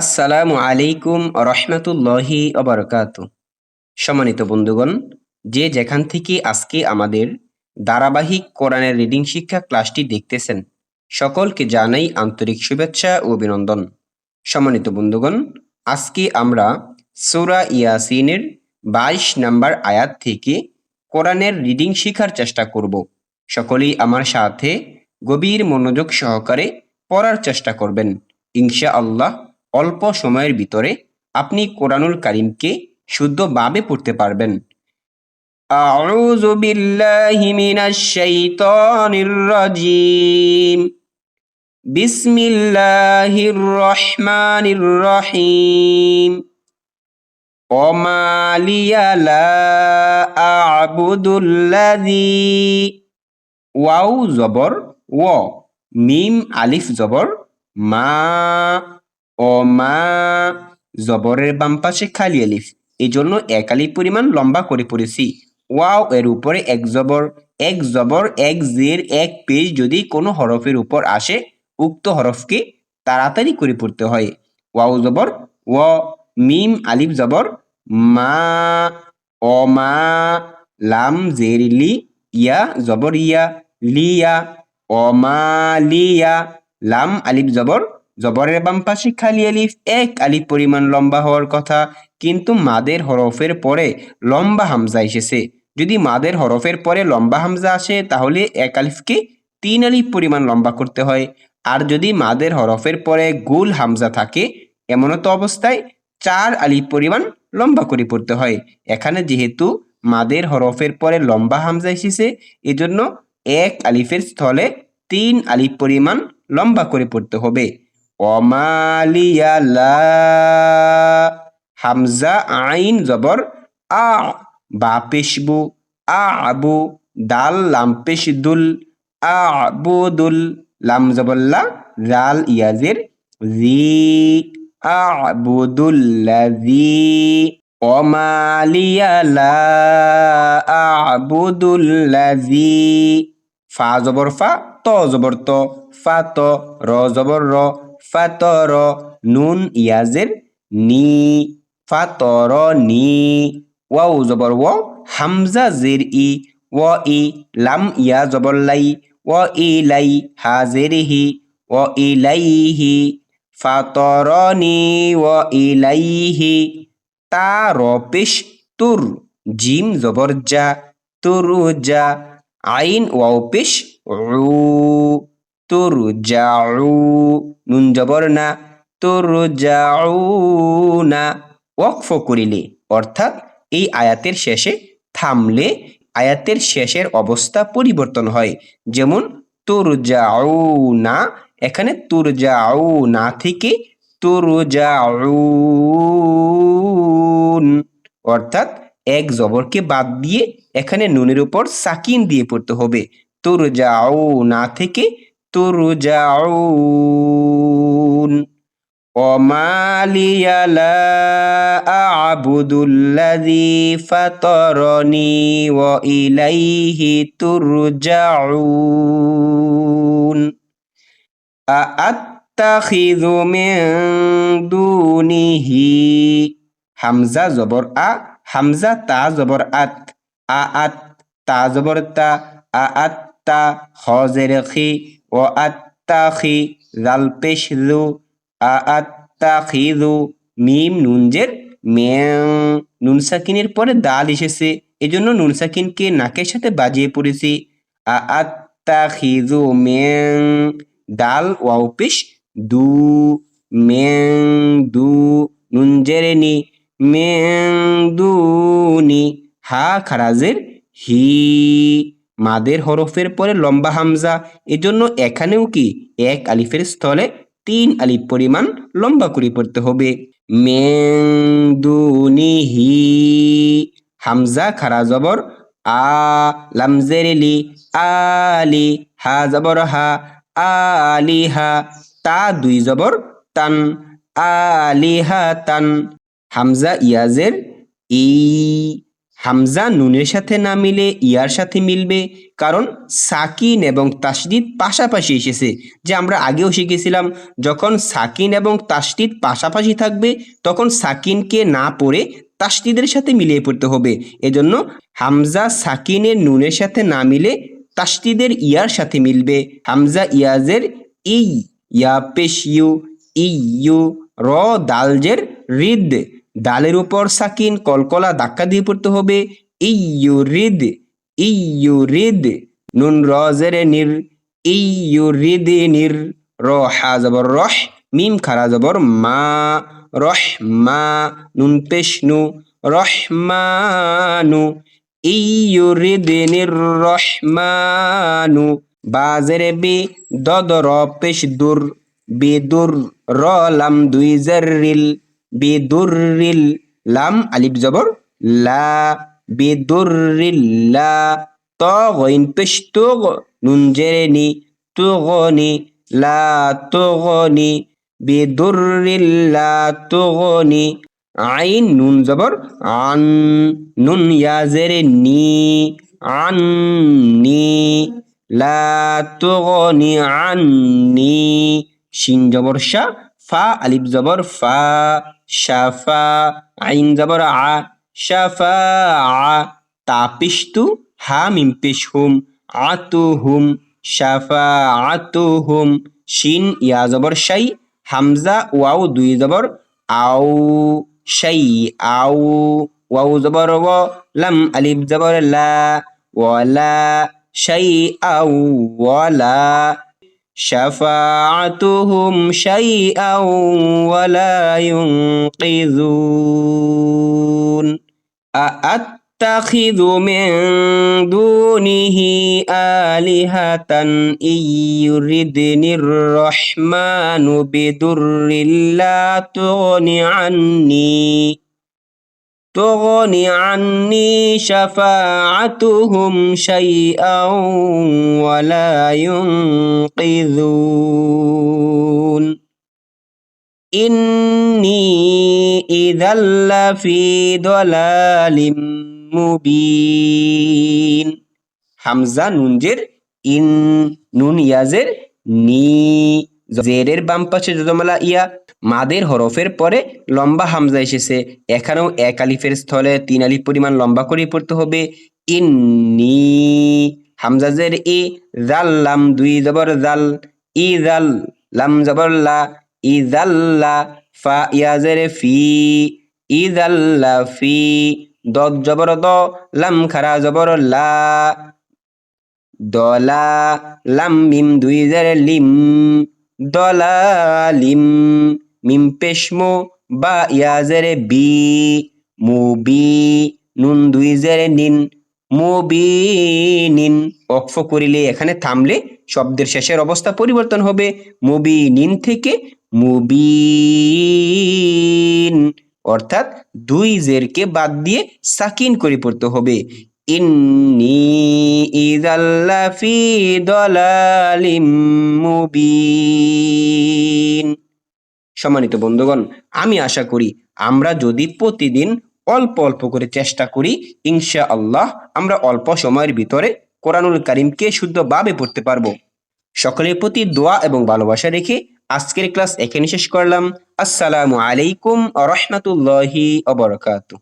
আসসালামু আলাইকুম রহমতুল্লাহি অবরকাত। সম্মানিত বন্ধুগণ, যে যেখান থেকে আজকে আমাদের ধারাবাহিক কোরআনের রিডিং শিক্ষা ক্লাসটি দেখতেছেন, সকলকে জানাই আন্তরিক শুভেচ্ছা ও অভিনন্দন। সম্মানিত বন্ধুগণ, আজকে আমরা সূরা ইয়াসিনের বাইশ নাম্বার আয়াত থেকে কোরআনের রিডিং শেখার চেষ্টা করব। সকলেই আমার সাথে গভীর মনোযোগ সহকারে পড়ার চেষ্টা করবেন। ইনশা আল্লাহ অল্প সময়ের ভিতরে আপনি কোরআনুল কারিমকে শুদ্ধভাবে পড়তে পারবেন আউযু বিল্লাহি মিনাশ শাইতানির রাজিম বিসমিল্লাহির রহমানির রহিম وما لي لا أعبد الذي ওয়াও জবর ও মিম আলিফ জবর মা ও মা, জবরের বাম পাশে খালি আলিফ এই জন্য এক আলিফ পরিমাণ লম্বা করে পড়েছি। ওয়াও, এর উপরে এক জবর এক জবর, এক জের, এক পেজ যদি কোনো হরফের উপর আসে, উক্ত হরফকে তাড়াতাড়ি করে পড়তে হয়। ওয়াও জবর, ও, মিম, আলিফ জবর, মা, ও, মা, লাম, জের, লি, ইয়া, জবর, ইয়া লিয়া ও, মা লিয়া লাম, আলিফ জবর জবরের বাম পাশে খালি আলিফ এক আলিফ পরিমাণ লম্বা হওয়ার কথা। কিন্তু মাদের হরফের পরে লম্বা হামজা এসেছে। যদি মাদের হরফের পরে লম্বা হামজা আসে, তাহলে এক আলিফকে তিন আলিফ পরিমাণ লম্বা করতে হয়। আর যদি মাদের হরফের পরে গুল হামজা থাকে এমনত অবস্থায় চার আলিফ পরিমাণ লম্বা করে পড়তে হয়। এখানে যেহেতু মাদের হরফের পরে লম্বা হামজা এসেছে, এজন্য এক আলিফের স্থলে তিন আলিফ পরিমাণ লম্বা করে পড়তে হবে। অমালিয়ালা হামজা আইন জবর আ বা পেশবু আবু দাল লাম পেশদুল আবুদুল লাম জবল্লা রাল ইয়াজের জি আবুদুল্লাজি অমালিয়ালা আবুদুল্লাজি ফা জবর ফা ত জবর ত ফা ত র জবর র ফাতর নুন ইয়াজের নি, ফাতর নি ওয়াও জবর ও হামজা জের ই ও ই, লাম ইয়া জবর লাই ও ই লাই, হা জের হি ও ই লাই হি ফাতরনি ও ই লাই হি, তা র পেশ তুর, জিম জবর যা তুরু যা আইন ওয়াও পেশ উ তুরজাউ নুন জবর না তোর না ওয়াকফ করিলে, অর্থাৎ এই আয়াতের শেষে থামলে আয়াতের শেষের অবস্থা পরিবর্তন হয়। যেমন তোর না এখানে তোর না থেকে তুরজাউন, অর্থাৎ এক জবরকে বাদ দিয়ে এখানে নুনের উপর সাকিন দিয়ে পড়তে হবে। তোর না থেকে ترجعون وما لي لا أعبد الذي فطرني وإليه ترجعون أأتخذ من دونه হামজা জবর আ হামজা তা জবর আত আ আত তা জবর তা আ আত তা হজের খি ও আত্তাখি জাল পেশ জু আ আত্তাখিজু মিম নুনজের মেং নুন সাকিনের পরে দাল এসেছে, এজন্য নুন সাকিনকে নাকের সাথে বাজিয়ে পড়েছি। আ আত্তাখিজু মেং দাল, ওয়াও দু মেং দু নুন জেরে নি মেং দুনি হা, খারাজের হি। মাদের হরফের পরে লম্বা হামজা। এজন্য এখানেও কি এক আলিফের স্থলে তিন আলিফ পরিমাণ লম্বা করে পড়তে হবে। মেংদুনিহি হামজা খারা জবর আ আলি হা জবর হা আলি হা, তা দুই জবর তান আলি হা, তান। হামজা ইয়াজের ই হামজা নুনের সাথে না মিলে ইয়ার সাথে মিলবে, কারণ সাকিন এবং তাসদিদ পাশাপাশি এসেছে, যে আমরা আগেও শিখেছিলাম, যখন সাকিন এবং তাসদিদ পাশাপাশি থাকবে, তখন সাকিনকে না পড়ে তাসদিদের সাথে মিলিয়ে পড়তে হবে। এজন্য হামজা সাকিনের নুনের সাথে না মিলে তাসদিদের ইয়ার সাথে মিলবে। হামজা ইয়াজের ই, ইয়া পেশ ইউ ইউ, র, দালজের রিদ। দালের উপর সাকিন কলকলা ধাক্কা দিয়ে পড়তে হবে। ইউ রিদ ইউ রিদ নুন রজের নির ইউ রিদ নির র হা জবর রহ, মিম খারা জবর মা, রহ মা, নুন পেশ নু রহমানু ইউ রিদ নির রহমানু বাজের বি দদ র পেশ দুর বেদুর র লাম দুই জারিল বেদুরিল লাম আলিফ জবর লা বেদুরিল্লা ত গইন পেশ তুগ নুন জেরে নি তুগনি, লা তুগনি বেদুরিল্লা তুগনি, আইন নুন জবর, আন নুন ইয়া নি আন্নি লা তুগনি আন্নি শিন জবর শা ফা, আলিফ জবর ফা। শাফা, আইন আ, শাফা আ তাপিস্তু হা আতু হুম, শাফা আতু হুম, শিন ইয়া জবর শাই, হামজা ওয়াও দুই জবর আউ শাই আউ ওয়াও জবর ও, লাম আলিফ জবর লা, ওয়ালা শাই আউ ওয়ালা شفاعتهم شيئا ولا ينقذون أأتخذ من دونه آلهة إن يردني الرحمن بضر لا تغن عني تغن عني شفاعتهم شيئا ولا ينقذون إني إذا لفي ضلال মুবিন হামজা নুনজের ইন নুন ইয়াজের নি জেরের বাম পাশে যদমালা ইয়া মাদের হরফের পরে লম্বা হামজা এসেছে। এখানেও এক আলিফের স্থলে তিন আলিফ পরিমাণ লম্বা করে পড়তে হবে। ইন্নি হামজাজের ই, জাল, লাম, দুই জবর জাল, ই, জাল, লাম, জবর লা, ই জাল্লা ফা ইয়াজের ফি, ই জাল্লা ফি, দদ, জবর, দ, লাম, খারা, জবর, লা দলা লাম, মিম, দুই, জের, লিম দলালিম, মিম পেশমো, বা ইয়াজের বি মুবি নুন দুই জেরে নিন, মুবিনিন। অক্ফ করিলে এখানে থামলে শব্দের শেষের অবস্থা পরিবর্তন হবে। মুবিনিন থেকে মুবিন, অর্থাৎ দুই জেরকে বাদ দিয়ে সাকিন করে পড়তে হবে। ইন্নি ইদাল্লাফি দলালিম মুবিন সম্মানিত বন্ধুগণ, আমি আশা করি আমরা যদি প্রতিদিন অল্প অল্প করে চেষ্টা করি ইনশা আল্লাহ আমরা অল্প সময়ের ভিতরে কোরআনুল কারিমকে শুদ্ধভাবে পড়তে পারব। সকলের প্রতি দোয়া এবং ভালোবাসা রেখে আজকের ক্লাস এখানে শেষ করলাম। আসসালামু আলাইকুম রহমতুল্লাহি অবরকাতু